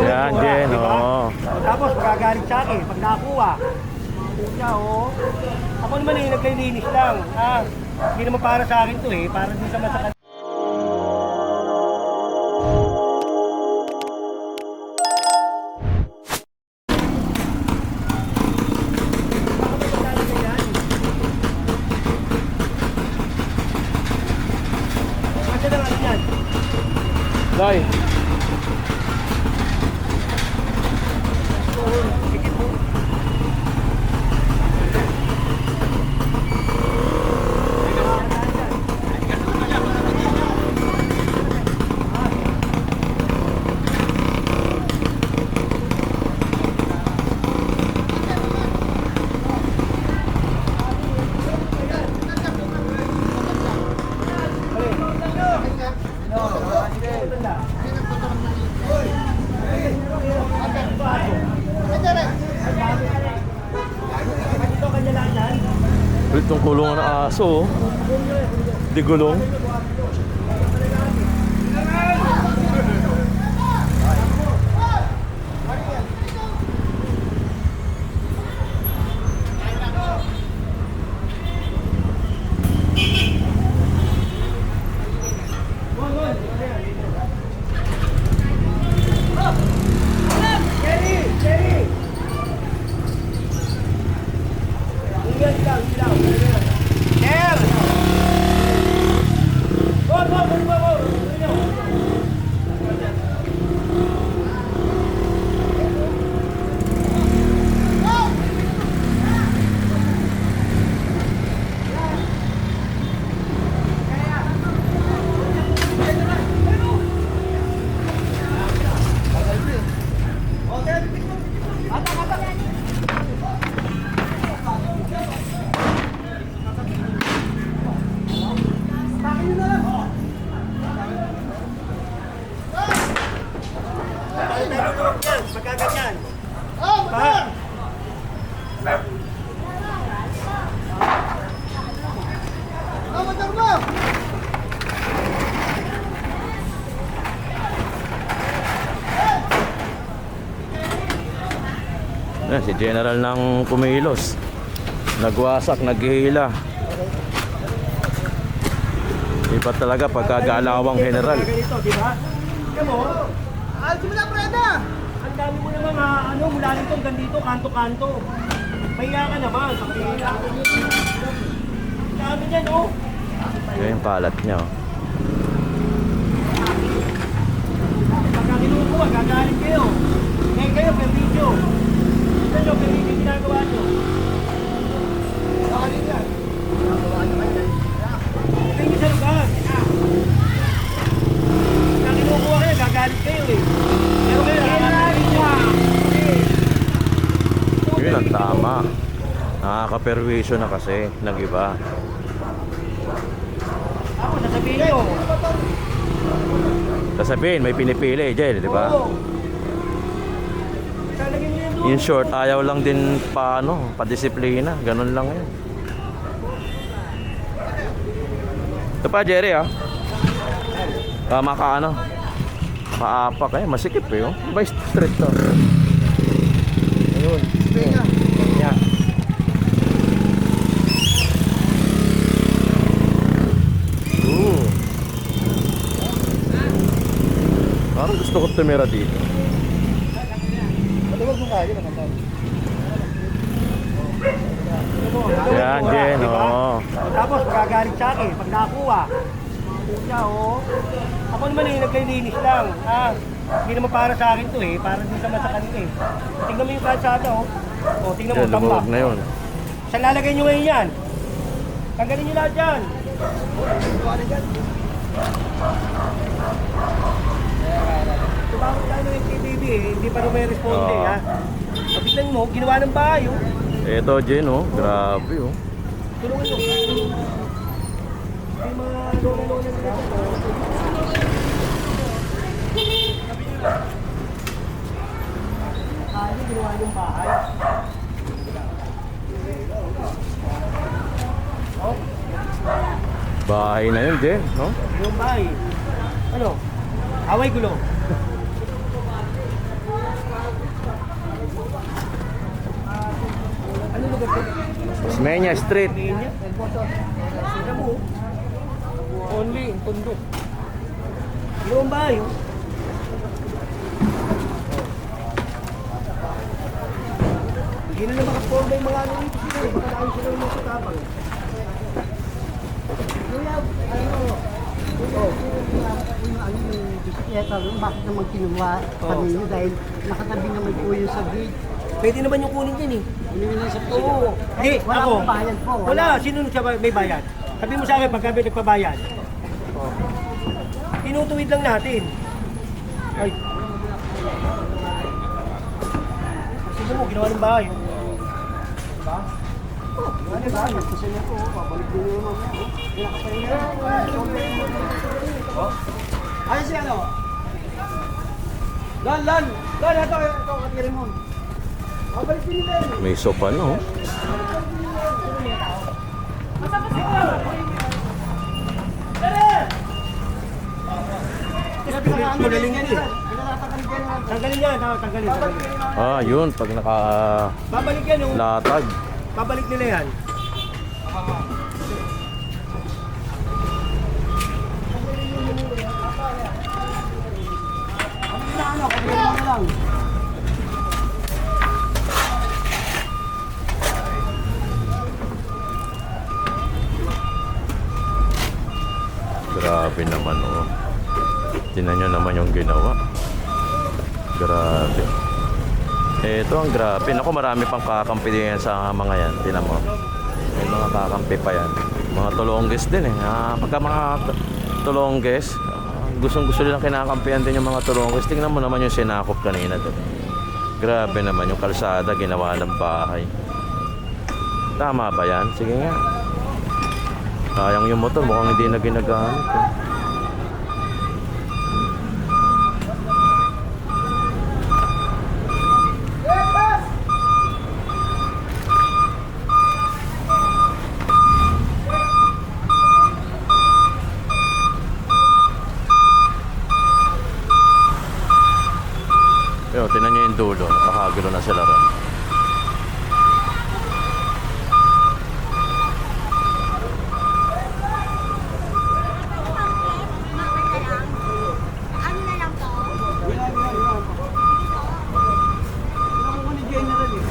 Yan, Jen, Diba? oo. Tapos magagalit sa akin pag nakakuha. Siya, oh. Ako naman eh, naglilinis lang. Ha? Hindi naman para sa akin to eh. Para din sa masakit. Kasi Ulit tong kulungan ng aso. oh. Di gulong. Yan, si General ng Kumilos. Nagwasak, naghihila. Iba talaga pagkagalawang general. Ganito, di ba? Tingnan mo. Ah, simula Preda! Ang dami mo naman ha, ano, mula nito hanggang dito, kanto-kanto. Mahiya ka naman, pakihila. Ang dami niyan, oh. Yan yung kalat niya. oh. Pagka kinukuha, gagalit kayo. Ngayon kayo, video. Yun ang tama. Nakaka-perwisyo na kasi ng iba. Ako, sasabihin nyo. Sasabihin, may pinipili, Jel, di ba? Oo. Lalagyan nyo yan doon. In short, ayaw lang din pa, ano, pa-disiplina. Ganun lang yun. Ito pa, Jerry, ah. Tama ka, ano. Maapak eh. Masikip eh, oh. Yung street to. Ayun. Yan. Parang gusto ko tumira dito. Maluwag mo kayo naman tayo. Yan, Jen, Diba? oo. O, Tapos magagalit sa akin pag nakakuha. Siya, oh. Ako naman eh, naglilinis lang. Ha? Hindi naman para sa akin to eh. Para din sa masakan eh. Tingnan mo yung kalsada, oh. O, tingnan mo, Yan, tambak. lumuwag na yun. Saan lalagay nyo ngayon yan? Tanggalin nyo lahat yan. Tumawag tayo ng NTTV eh. Hindi pa rin may responde, Oo. ha? Tignan mo, ginawa ng bahay, oh. Ito, Jen, oh. Grabe, oh. Tulungan nyo. May mga lolo-lolo oh. Ah, hindi ginawa yung bahay. Oh, Bahay na yun, Jen, no? yung bahay. Ano? Away gulo. Menya Street. Only, tundo. Yung bahay. oh. Hindi na makaporma yung mga ano dito sila. eh. Baka naayos sila yung mga katapang. Kuya, ano, kuya, yung ano yung bisikleta, bakit naman kinuha pa ninyo dahil nakatabi naman po yung sa gate. Pwede naman yung kunin din eh. Hindi na sa Oo. Hindi, Wala ako. bayad po. Wala. Sino siya ba- may bayad? Sabi mo sa akin, pagka may nagpabayad. Oh. Tinutuwid lang natin. Ay. Sino mo, ginawa ng bahay. Diba? Oh, ginawa ng bahay. Kasi niya po, babalik din yung mga. Ayos si ano? Lan, lan! Lan, ito, ito, katiri mo. Babalik din nila yun. May sopa no. Magaling yan eh. Tanggalin yan, ah, tanggalin. tanggalin. Ah, yun. Pag nakalatag. Babalik yan yung, babalik nila yan. Ano, katiri mo na lang. Grabe naman oh. Tingnan nyo naman yung ginawa. Grabe. Eh, ito ang grabe. Naku, marami pang kakampi din sa mga yan. Tingnan mo. May mga kakampi pa yan. Mga tulongges din eh. Ah, pagka mga tulongges, ah, gustong gusto nilang kinakampihan din yung mga tulongges. Tingnan mo naman yung sinakop kanina doon. Grabe naman yung kalsada ginawa ng bahay. Tama ba yan? Sige nga. Sayang yung motor, mukhang hindi na ginagamit. Eh. Yo, tinan nyo yung dulo. Nakakagulo na sila ron. Ano na lang po? Wala, wala, wala. Wala ko ni General eh.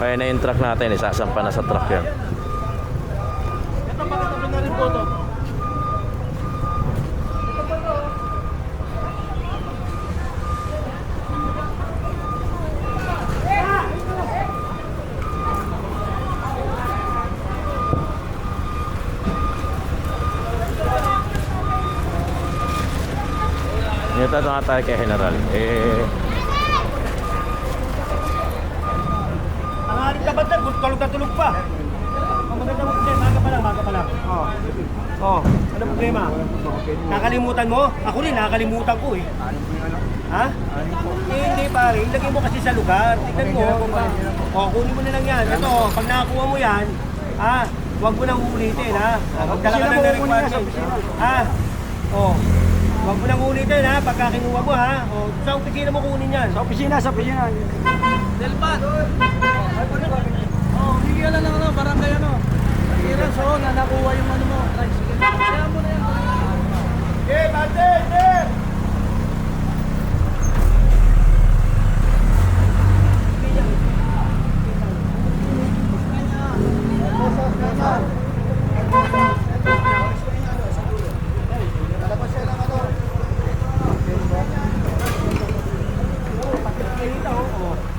Kaya na yung truck natin, isasampa na sa truck yan. Ito, pakatabi na rin po to. Ito na tayo kay General. Eh, tulog na tulog pa. Ang maganda mo kasi, maga pa lang, maga pa lang. Oh. Oh, ano problema? Nakalimutan mo? Ako rin, nakakalimutan ko eh. Ha? Eh, hindi pare, ilagay mo kasi sa lugar. Tignan mo. Oh, kunin mo na lang yan. Ito, pag nakakuha mo yan, ha? Huwag mo nang ulitin, ha? Oh, Magdala ka na ng requirement. Ha? Oh. Huwag mo nang ulitin, ha? Pagka kinuha mo, ha? Oh, sa opisina mo kunin yan. Sa opisina, sa opisina. Delpat! Oh, bigyan lang ano, barangay ano. Clearance, oh, na nakuha yung ano mo. Tricycle. Kaya mo na yan. Okay, bate, okay.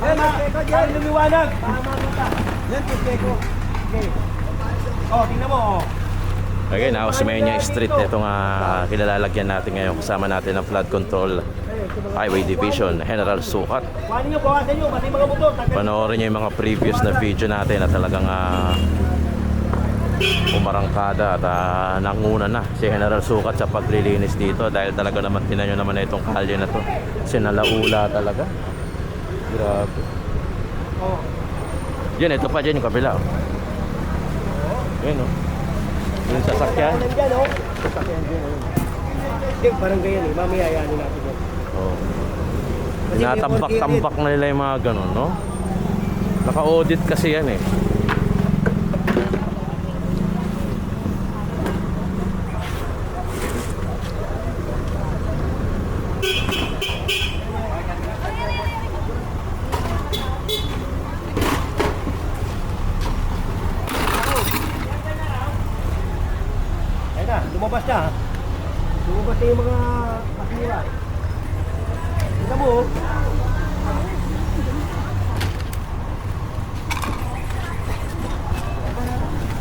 Ay, ma, ay, Yan, ko. Okay. Oh, tingnan mo, oh. Okay, now Osmeña Street. Ito nga kilalalagyan natin ngayon. Kasama natin ang Flood Control Highway Division, General Sukat. Panoorin nyo yung mga previous na video natin na talagang uh, umarangkada at ah, nanguna na si General Sukat sa paglilinis dito dahil talaga naman tinan nyo naman na itong kalye na to. Sinalaula talaga. Grabe. Oh. Yan, ito pa dyan yung kabila. oh. Yan o. Yung sasakyan. Nandyan, oh. Hindi, parang ganyan eh. Mamaya ayanin natin yun. Oh. Kasi Tinatambak-tambak na nila yung mga ganun, no? Naka-audit kasi yan eh. Ayun na, lumabas na. Lumabas na yung mga basura. Kita mo, oh.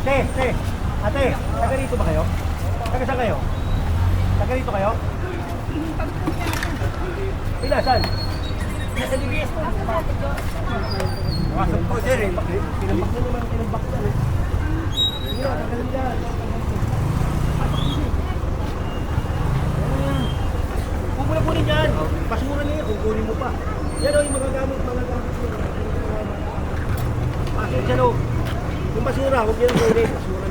Te, te, ate, taga rito ba kayo? Taga saan kayo? Taga rito kayo? Pila, saan? Nasa DBS po. Pasok po, sir. eh. Tinambak na naman, tinambak na. eh. Sige na, tagalin dyan. Huwag mo na kunin dyan. Basura na yan. Kung kunin mo pa. Yan o, yung mga gamit, mga gamit. Pasok dyan. Yung basura, huwag yan kunin. Basura yan.